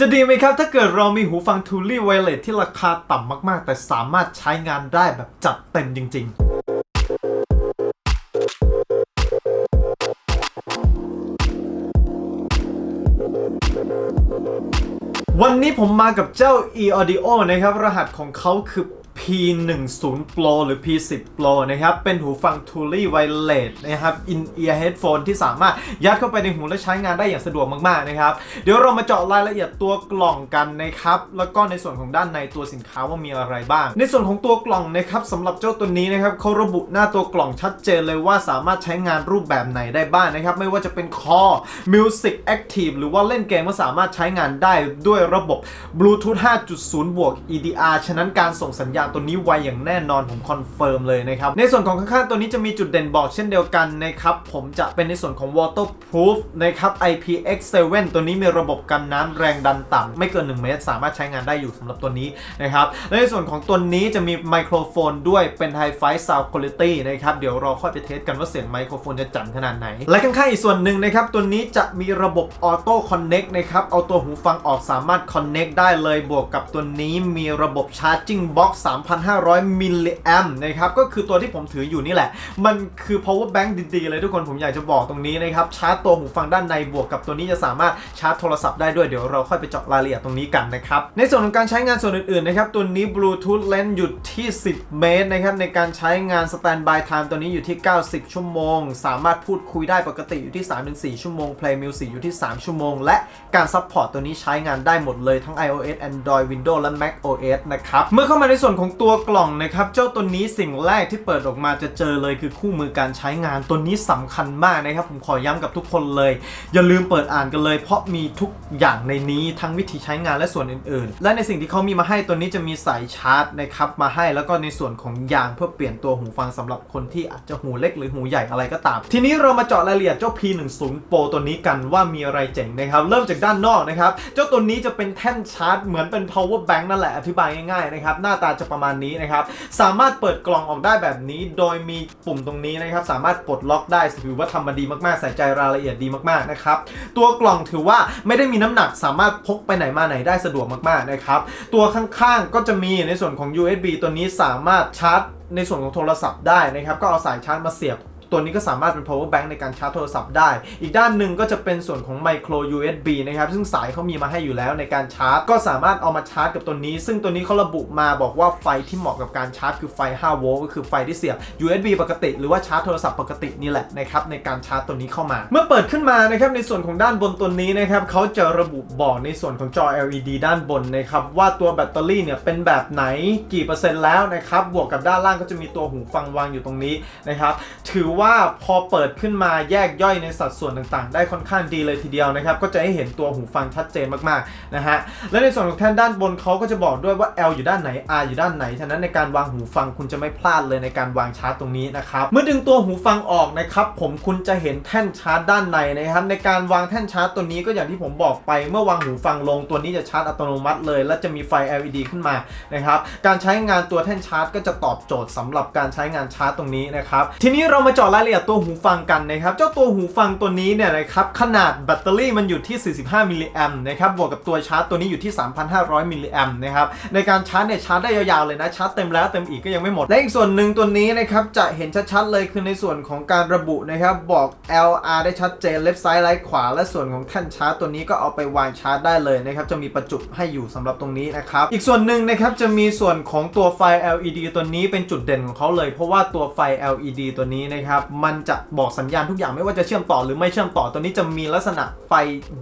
จะดีไหมครับถ้าเกิดเรามีหูฟังทูลี่ไวเลสที่ราคาต่ำมาก ๆ แต่สามารถใช้งานได้แบบจัดเต็มจริง ๆวันนี้ผมมากับเจ้า e-audio นะครับ รหัสของเขาคือ P10 Pro หรือ P10 Pro นะครับ เป็นหูฟัง Truly Wireless นะครับ in-ear headphone ที่สามารถยัดเข้าไปในหูและใช้งานได้อย่างสะดวกมาก ๆ นะครับ เดี๋ยวเรามาเจาะรายละเอียดตัวกล่องกันนะครับ แล้วก็ในส่วนของด้านในตัวสินค้าว่ามีอะไรบ้าง ในส่วนของตัวกล่องนะครับสำหรับเจ้าตัวนี้นะครับเขาระบุหน้าตัวกล่องชัดเจนเลยว่าสามารถใช้งานรูปแบบไหนได้บ้างนะครับ ไม่ว่าจะเป็น Call Music Active หรือว่าเล่นเกมก็สามารถใช้งานได้ด้วยระบบ Bluetooth 5.0 บวก EDR ฉะนั้นการส่งสัญญาณตัวนี้ไวอย่างแน่นอนผมคอนเฟิร์มเลยนะครับ ในส่วนของข้างๆ ตัวนี้จะมีจุดเด่นบอกเช่นเดียวกันนะครับ ผมจะเป็นในส่วนของ waterproof นะครับ IPX7 ตัวนี้มีระบบกันน้ำแรงดันต่ำไม่เกิน 1 เมตร สามารถใช้งานได้อยู่สำหรับตัวนี้นะครับและในส่วนของตัวนี้จะมีไมโครโฟนด้วยเป็น Hi-Fi Sound Quality นะครับเดี๋ยวรอค่อยไปเทสกันว่าเสียงไมโครโฟนจะจัดขนาดไหน และข้างๆอีกส่วนหนึ่งนะครับตัวนี้จะมีระบบ Auto Connect นะครับเอาตัวหูฟังออกสามารถ Connect ได้เลยบวกกับตัวนี้มีระบบ Charging Box 3,500 มิลลิแอมนะครับ ก็คือตัวที่ผมถืออยู่นี่แหละ มันคือ power bank ดีๆเลยทุกคนผมอยากจะบอกตรงนี้นะครับ ชาร์จตัวหูฟังด้านในบวกกับตัวนี้จะสามารถชาร์จโทรศัพท์ได้ด้วยเดี๋ยวเราค่อยไปเจาะรายละเอียดตรงนี้กันนะครับ ในส่วนของการใช้งานส่วนอื่นๆนะครับตัวนี้ Bluetooth Lens อยู่ที่ 10 เมตรนะครับในการใช้งาน Standby Time ตัวนี้อยู่ที่ 90 ชั่วโมง สามารถพูดคุยได้ปกติอยู่ที่ 3-4 ชั่วโมง Play Music อยู่ที่ 3 ชั่วโมง และการซัพพอร์ตตัวนี้ใช้งานได้หมดเลยทั้ง iOS Android Windows และ Mac OS นะครับเมื่อเข้ามาในส่วนของของตัวกล่องนะครับ เจ้าตัวนี้สิ่งแรกที่เปิดออกมาจะเจอเลยคือคู่มือการใช้งานตัวนี้สำคัญมากนะครับ ผมขอย้ำกับทุกคนเลย อย่าลืมเปิดอ่านกันเลย เพราะมีทุกอย่างในนี้ทั้งวิธีใช้งานและส่วนอื่น ๆ และในสิ่งที่เขามีมาให้ตัวนี้จะมีสายชาร์จนะครับมาให้แล้วก็ในส่วนของยางเพื่อเปลี่ยนตัวหูฟังสำหรับคนที่อาจจะหูเล็กหรือหูใหญ่อะไรก็ตาม ทีนี้เรามาเจาะรายละเอียดเจ้า P10 Pro ตัวนี้กันว่ามีอะไรเจ๋งนะครับเริ่มจากด้านนอกนะครับเจ้าตัวนี้จะเป็นแท่นชาร์จเหมือนเป็น power bank นั่นแหละอธิบายง่ายๆนะครับหน้าตาจะประมาณนี้นะครับ สามารถเปิดกล่องออกได้แบบนี้ โดยมีปุ่มตรงนี้นะครับ สามารถปลดล็อกได้ถือว่าทำมาดีมากๆ ใส่ใจรายละเอียดดีมากๆนะครับ ตัวกล่องถือว่าไม่ได้มีน้ำหนักสามารถพกไปไหนมาไหนได้สะดวกมากๆนะครับ ตัวข้างๆก็จะมีในส่วนของ USB ตัวนี้สามารถชาร์จในส่วนของโทรศัพท์ได้นะครับ ก็เอาสายชาร์จมาเสียบ ตัวนี้ก็สามารถเป็น power bank ในการชาร์จโทรศัพท์ได้ อีกด้านหนึ่งก็จะเป็นส่วนของ micro USB นะครับ ซึ่งสายเขามีมาให้อยู่แล้วในการชาร์จ ก็สามารถเอามาชาร์จกับตัวนี้ ซึ่งตัวนี้เขาระบุมาบอกว่าไฟที่เหมาะกับการชาร์จคือไฟ 5 โวลต์ก็คือไฟที่เสียบ USB ปกติ หรือว่าชาร์จโทรศัพท์ปกตินี่แหละนะครับในการชาร์จตัวนี้เข้ามา เมื่อเปิดขึ้นมานะครับในส่วนของด้านบนตัวนี้นะครับเขาจะระบุบอกในส่วนของจอ LED ด้านบนนะครับว่าตัวแบตเตอรี่เนี่ยเป็นแบบไหนกี่เปอร์เซ็นต์แล้วนะครับบวกกับด้านล่างก็จะมีตัวหูฟังวางอยู่ตรงนี้นะครับถือว่าพอเปิดขึ้นมาแยกย่อยในสัดส่วนต่างๆ ได้ค่อนข้างดีเลยทีเดียวนะครับ ก็จะให้เห็นตัวหูฟังชัดเจนมากๆนะฮะ และในส่วนของแท่นด้านบนเขาก็จะบอกด้วยว่า L อยู่ด้านไหน R อยู่ด้านไหน ฉะนั้นในการวางหูฟังคุณจะไม่พลาดเลยในการวางชาร์จตรงนี้นะครับ เมื่อดึงตัวหูฟังออกนะครับผมคุณจะเห็นแท่นชาร์จด้านในนะครับ ในการวางแท่นชาร์จตัวนี้ก็อย่างที่ผมบอกไป เมื่อวางหูฟังลงตัวนี้จะชาร์จอัตโนมัติเลย และจะมีไฟ LED ขึ้นมานะครับ การใช้งานตัวแท่นชาร์จ ก็จะตอบโจทย์สำหรับการใช้งานชาร์จตรงนี้นะครับ ทีนี้เรามาเจาะรายละเอียดตัวหูฟังกันนะครับ เจ้าตัวหูฟังตัวนี้เนี่ยนะครับขนาดแบตเตอรี่มันอยู่ที่ 45 มิลลิแอมนะครับบวกกับตัวชาร์จตัวนี้อยู่ที่ 3,500 มิลลิแอมนะครับในการชาร์จเนี่ยชาร์จได้ยาวๆเลยนะชาร์จเต็มแล้วเต็มอีกก็ยังไม่หมด และอีกส่วนหนึ่งตัวนี้นะครับจะเห็นชัดๆเลยคือในส่วนของการระบุนะครับบอก LR ได้ชัดเจน left side right ขวา และส่วนของแท่นชาร์จตัวนี้ก็เอาไปวางชาร์จได้เลยนะครับจะมีประจุให้อยู่สำหรับตรงนี้นะครับอีกส่วนหนึ่งนะครับจะมีส่วนของตัวไฟ LED ตัวนี้เป็นจุดเด่นของเขาเลย เพราะว่าตัวไฟ LED ตัวนี้นะครับมันจะบอกสัญญาณทุกอย่างไม่ว่าจะเชื่อมต่อหรือไม่เชื่อมต่อตัวนี้จะมีลักษณะไฟ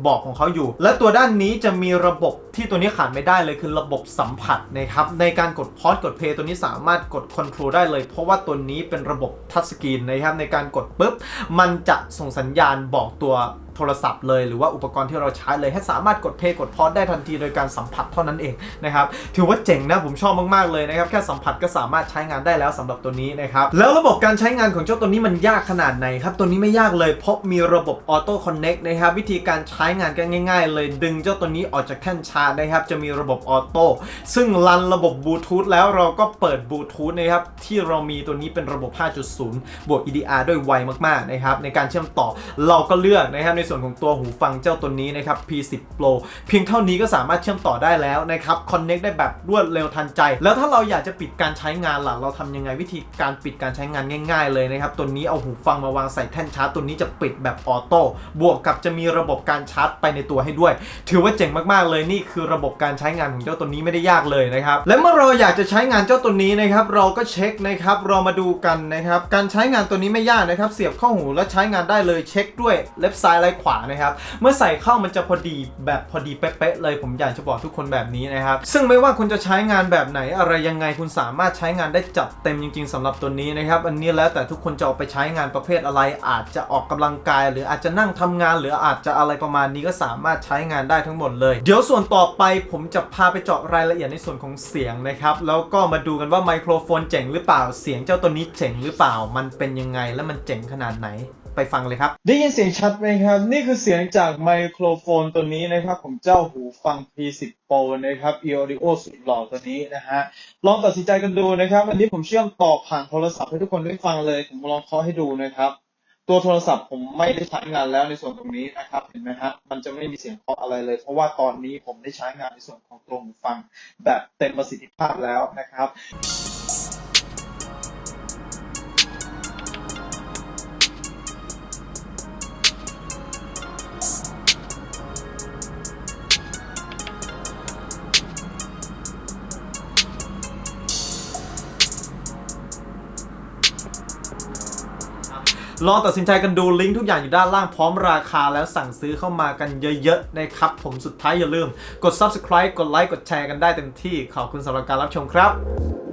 บอกของเขาอยู่ และตัวด้านนี้จะมีระบบที่ตัวนี้ขาดไม่ได้เลยคือระบบสัมผัสนะครับในการกดพอดกดเพย์ตัวนี้สามารถกดคอนโทรลได้เลย เพราะว่าตัวนี้เป็นระบบทัชสกรีนนะครับในการกดปุ๊บมันจะส่งสัญญาณบอกตัว โทรศัพท์เลยหรือว่าอุปกรณ์ที่เราใช้เลยให้สามารถกดเพย์กดพอสได้ทันทีโดยการสัมผัสเท่านั้นเองนะครับถือว่าเจ๋งนะผมชอบมากๆเลยนะครับแค่สัมผัสก็สามารถใช้งานได้แล้วสำหรับตัวนี้นะครับแล้วระบบการใช้งานของเจ้าตัวนี้มันยากขนาดไหนครับตัวนี้ไม่ยากเลยเพราะมีระบบออโต้คอนเน็กนะครับวิธีการใช้งานกันง่าย ๆ เลยดึงเจ้าตัวนี้ออกจากแท่นชาร์จนะครับจะมีระบบออโต้ซึ่งรันระบบบลูทูธแล้วเราก็เปิดบลูทูธนะครับที่เรามีตัวนี้เป็นระบบ 5.0 บวก EDR ด้วยไวมากๆนะครับในการเชื่อมต่อเราก็เลือกนะครับในส่วนของตัวหูฟังเจ้าตัวนี้นะครับ P10 Pro เพียงเท่านี้ก็สามารถเชื่อมต่อได้แล้วนะครับ connect ได้แบบรวดเร็วทันใจ แล้วถ้าเราอยากจะปิดการใช้งานล่ะเราทำยังไงวิธีการปิดการใช้งานง่าย ๆ เลยนะครับ ตัวนี้เอาหูฟังมาวางใส่แท่นชาร์จตัวนี้จะปิดแบบออโต้บวกกับจะมีระบบการชาร์จไปในตัวให้ด้วย ถือว่าเจ๋งมากๆเลยนี่คือระบบการใช้งานของเจ้าตัวนี้ไม่ได้ยากเลยนะครับและเมื่อเราอยากจะใช้งานเจ้าตัวนี้นะครับเราก็เช็คนะครับเรามาดูกันนะครับการใช้งานตัวนี้ไม่ยากนะครับเสียบเข้าหูแล้วใช้งานได้เลยเช็คด้วยเล็บซ้ายและขวานะครับ เมื่อใส่เข้ามันจะพอดีแบบพอดีเป๊ะๆเลย ผมอยากจะบอกทุกคนแบบนี้นะครับ ซึ่งไม่ว่าคุณจะใช้งานแบบไหนอะไรยังไงคุณสามารถใช้งานได้จัดเต็มจริง ๆสำหรับตัวนี้นะครับ อันนี้แล้วแต่ทุกคนจะเอาไปใช้งานประเภทอะไร อาจจะออกกำลังกาย หรืออาจจะนั่งทำงาน หรืออาจจะอะไรประมาณนี้ก็สามารถใช้งานได้ทั้งหมดเลย เดี๋ยวส่วนต่อไปผมจะพาไปเจาะรายละเอียดในส่วนของเสียงนะครับแล้วก็มาดูกันว่าไมโครโฟนเจ๋งหรือเปล่าเสียงเจ้าตัวนี้เจ๋งหรือเปล่ามันเป็นยังไงและมันเจ๋งขนาดไหน ไปฟังเลยครับ ได้ยินเสียงชัดไหมครับ นี่คือเสียงจากไมโครโฟนตัวนี้นะครับของเจ้าหูฟัง P10 Pro นะครับ e-audio สุดหล่อตัวนี้นะฮะ ลองตัดสินใจกันดูนะครับอันนี้ผมเชื่อมต่อผ่านโทรศัพท์ให้ทุกคนได้ฟังเลย ผมลองเคาะให้ดูนะครับ ตัวโทรศัพท์ผมไม่ได้ใช้งานแล้วในส่วนตรงนี้นะครับ เห็นไหมฮะ มันจะไม่มีเสียงเคาะอะไรเลย เพราะว่าตอนนี้ผมได้ใช้งานในส่วนของตัวหูฟังแบบเต็มประสิทธิภาพแล้วนะครับ ลองตัดสินใจกันดูลิงก์ทุกอย่างอยู่ด้านล่างพร้อมราคาแล้วสั่งซื้อเข้ามากันเยอะๆนะครับผมสุดท้ายอย่าลืม กด subscribe กดไลค์กดแชร์กันได้เต็มที่ขอบคุณสำหรับการรับชมครับ